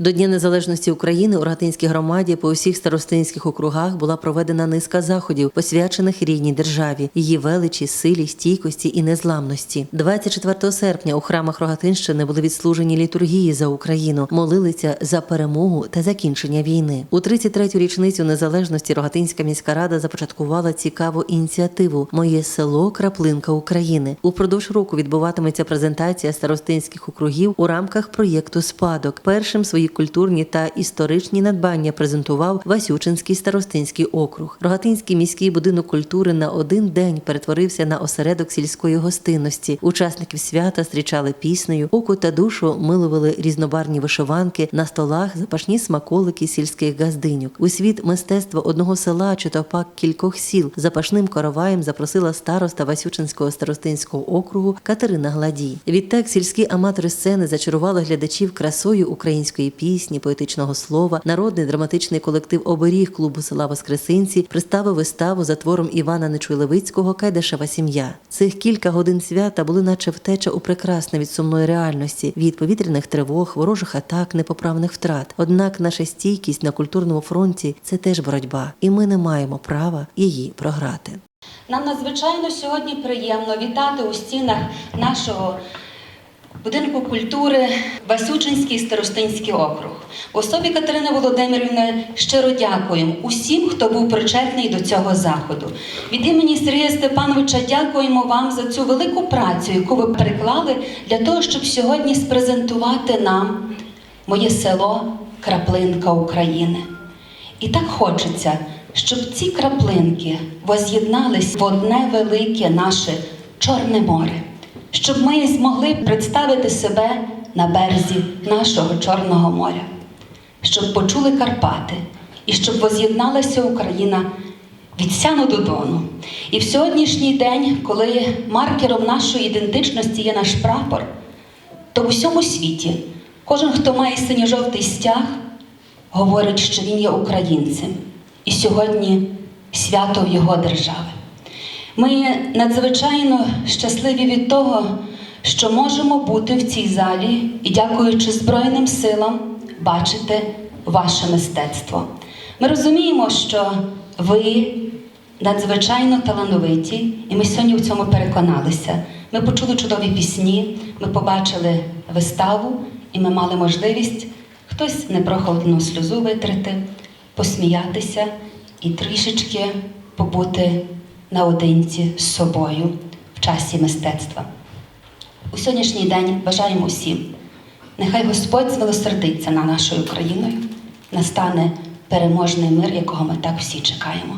До Дня Незалежності України у Рогатинській громаді по усіх старостинських округах була проведена низка заходів, посвячених рідній державі, її величі, силі, стійкості і незламності. 24 серпня у храмах Рогатинщини були відслужені літургії за Україну, молилися за перемогу та закінчення війни. У 33-ю річницю незалежності Рогатинська міська рада започаткувала цікаву ініціативу Моє село краплинка України. Упродовж року відбуватиметься презентація старостинських округів у рамках проєкту Спадок. Першим свої культурні та історичні надбання презентував Васючинський старостинський округ. Рогатинський міський будинок культури на один день перетворився на осередок сільської гостинності. Учасників свята зустрічали піснею, око та душу милували різнобарні вишиванки на столах, запашні смаколики сільських газдиньок. У світ мистецтва одного села чи то пак кількох сіл запашним короваєм запросила староста Васючинського старостинського округу Катерина Гладій. Відтак сільські аматори сцени зачарували глядачів красою української поетичного слова. Народний драматичний колектив оберіг клубу села Воскресинці представив виставу за твором Івана Нечуйлевицького Кайдашева сім'я. Цих кілька годин свята були наче втеча у прекрасне від сумної реальності, від повітряних тривог, ворожих атак, непоправних втрат. Однак наша стійкість на культурному фронті це теж боротьба, і ми не маємо права її програти. Нам надзвичайно сьогодні приємно вітати у стінах нашого будинку культури Васючинський старостинський округ. В особі Катерини Володимирівни щиро дякуємо усім, хто був причетний до цього заходу. Від імені Сергія Степановича дякуємо вам за цю велику працю, яку ви переклали для того, щоб сьогодні спрезентувати нам моє село Краплинка України. І так хочеться, щоб ці краплинки воз'єднались в одне велике наше Чорне море, щоб ми змогли представити себе на березі нашого Чорного моря, щоб почули Карпати і щоб воз'єдналася Україна від Сяну до Дону. І в сьогоднішній день, коли маркером нашої ідентичності є наш прапор, то в усьому світі кожен, хто має синьо-жовтий стяг, говорить, що він є українцем, і сьогодні свято його держави. Ми надзвичайно щасливі від того, що можемо бути в цій залі і, дякуючи Збройним силам, бачити ваше мистецтво. Ми розуміємо, що ви надзвичайно талановиті, і ми сьогодні в цьому переконалися. Ми почули чудові пісні, ми побачили виставу, і ми мали можливість хтось непрохолодну сльозу витрити, посміятися і трішечки побути наодинці з собою в часі мистецтва. У сьогоднішній день бажаємо усім. Нехай Господь змилосердиться над нашою країною, настане переможний мир, якого ми так всі чекаємо.